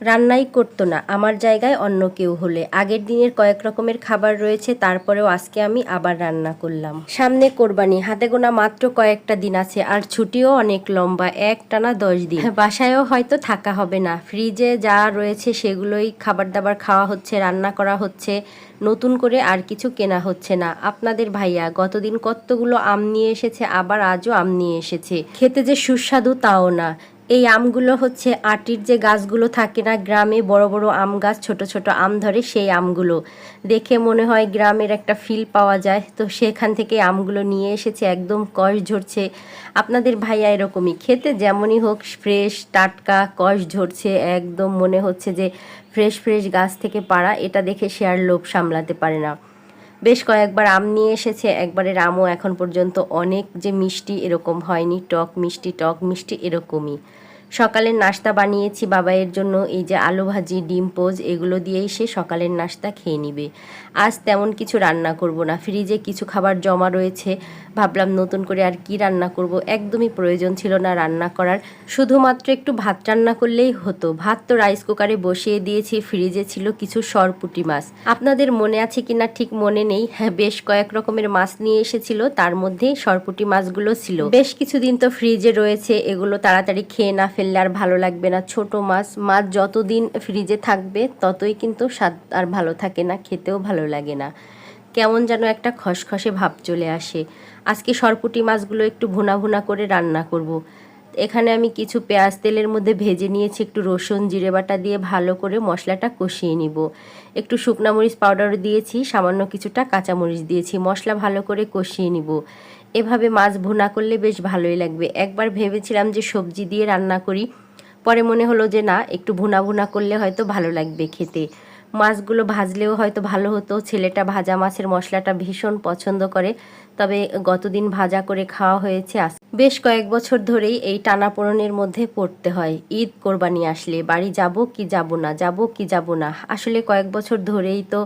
রান্নাই করতো না। আমার জায়গায় অন্য কেউ হলে। আগের দিনের কয়েক রকমের খাবার রয়েছে, তারপরেও আজকে আমি আবার রান্না করলাম। সামনে কোরবানি, হাতে গোনা মাত্র কয়েকটা দিন আছে, আর ছুটিও অনেক লম্বা এক টানা দশ দিন। বাসায়ও হয়তো থাকা হবে না। ফ্রিজে যা রয়েছে সেগুলোই খাবার দাবার খাওয়া হচ্ছে, রান্না করা হচ্ছে, নতুন করে আর কিছু কেনা হচ্ছে না। আপনাদের ভাইয়া, গতদিন কতগুলো আম নিয়ে এসেছে, আবার আজও আম নিয়ে এসেছে। খেতে যে সুস্বাদু তাও না। এই আমগুলো হচ্ছে আটির যে গাছগুলো থাকে না, গ্রামে বড় বড় আম গাছ, ছোট ছোট আম ধরে সেই আমগুলো। দেখে মনে হয় গ্রামের একটা ফিল পাওয়া যায়। তো সেখান থেকে আমগুলো নিয়ে এসেছে, একদম কষ ঝরছে। আপনাদের ভাইয়া এরকমই, খেতে যেমনই হোক ফ্রেশ টাটকা, কষ ঝরছে, একদম মনে হচ্ছে যে ফ্রেশ ফ্রেশ গাছ থেকে পাড়া। এটা দেখে সে আর লোভ সামলাতে পারে না। বেশ কয়েকবার আম নিয়ে এসেছে, একবারের আমও এখন পর্যন্ত অনেক যে মিষ্টি এরকম হয়নি, টক মিষ্টি টক মিষ্টি এরকমই। সকালের নাস্তা বানিয়েছি বাবাইয়ের জন্য, এই যে আলু ভাজি, ডিম পোজ, এগুলো দিয়েই সে সকালের নাস্তা খেয়ে নিবে। আজ তেমন কিছু রান্না করব না, ফ্রিজে কিছু খাবার জমা রয়েছে। ভাবলাম নতুন করে আর কি রান্না করব, একদমই প্রয়োজন ছিল না রান্না করার। শুধুমাত্র একটু ভাত রান্না করলেই হতো। ভাত তো রাইস কুকারে বসিয়ে দিয়েছি, ফ্রিজে ছিল কিছু সরপুটি মাছ। আপনাদের মনে আছে কিনা ঠিক মনে নেই। হ্যাঁ বেশ কয়েক রকমের মাছ নিয়ে এসেছিল, তার মধ্যে সরপুটি মাছগুলো ছিল। বেশ কিছুদিন তো ফ্রিজে রয়েছে, এগুলো তাড়াতাড়ি খেয়ে না ফেললে আর ভালো লাগবে না। ছোট মাছ মাছ যতদিন ফ্রিজে থাকবে, ততই কিন্তু স্বাদ আর ভালো থাকে না, খেতেও ভালো লাগে না। কেমন যেন একটা খসখসে ভাব চলে আসে। আজকে সরপুটি মাছগুলো একটু ভুনা ভুনা করে রান্না করব। এখানে আমি কিছু পেঁয়াজ তেলের মধ্যে ভেজে নিয়েছি, একটু রসুন, জিরে বাটা দিয়ে ভালো করে মশলাটা কষিয়ে নিব। একটু শুকনা মরিচ পাউডারও দিয়েছি, সামান্য কিছুটা কাঁচামরিচ দিয়েছি, মশলা ভালো করে কষিয়ে নিব। এভাবে মাছ ভুনা করলে বেশ ভালোই লাগবে। একবার ভেবেছিলাম যে সবজি দিয়ে রান্না করি, পরে মনে হলো যে না, একটু ভুনা ভুনা করলে হয়তো ভালো লাগবে খেতে। মাছগুলো ভাজলেও হয়তো ভালো হতো, ছেলেটা ভাজা মাছের মশলাটা ভীষণ পছন্দ করে, তবে গতদিন ভাজা করে খাওয়া হয়েছে বেশ কয়েক বছর ধরেই এই টানাপোড়নের মধ্যে পড়তে হয়। ঈদ কোরবানি আসলে, বাড়ি যাব কি যাব না, যাব কি যাব না। আসলে কয়েক বছর ধরেই তো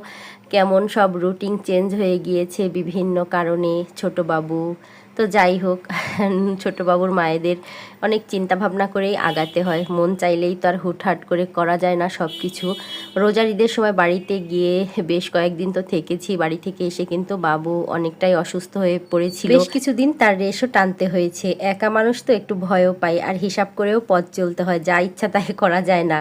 কেমন সব রুটিন চেঞ্জ হয়ে গিয়েছে বিভিন্ন কারণে ছোট বাবু। তো যাই হোক, ছোট বাবুর মায়েদের অনেক চিন্তা ভাবনা করেই আগাতে হয়। মন চাইলেই তো আর হুটহাট করে করা যায় না সব কিছু রোজার ঈদের সময় বাড়িতে গিয়ে বেশ কয়েকদিন তো থেকেছি। বাড়ি থেকে এসে কিন্তু বাবু অনেকটাই অসুস্থ হয়ে পড়েছিল। বেশ কিছুদিন তার রেশও টানতে হয়েছে। একা মানুষ তো একটু ভয়ও পায়। আর হিসাব করেও পথ চলতে হয়। যা ইচ্ছা তাই করা যায় না।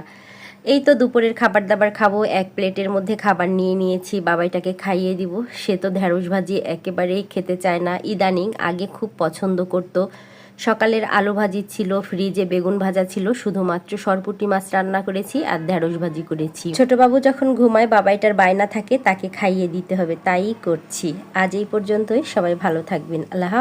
এই তো দুপুরের খাবার দাবার খাব, এক প্লেটের মধ্যে খাবার নিয়ে নিয়েছি, বাবাইটাকে খাইয়ে দিব। সে তো ঢ্যাঁড়স ভাজি একেবারেই খেতে চায় না। ইদানিং আগে খুব পছন্দ করতো। সকালের আলু ভাজি ছিল, ফ্রিজে বেগুন ভাজা ছিল, শুধুমাত্র সরপুটি মাছ রান্না করেছি আর ঢ্যাঁড়স ভাজি করেছি। ছোটবাবু যখন ঘুমায়, বাবাইটার বায়না থাকে, তাকে খাইয়ে দিতে হবে, তাই করছি। আজ এই পর্যন্তই, সবাই ভালো থাকবেন। আল্লাহ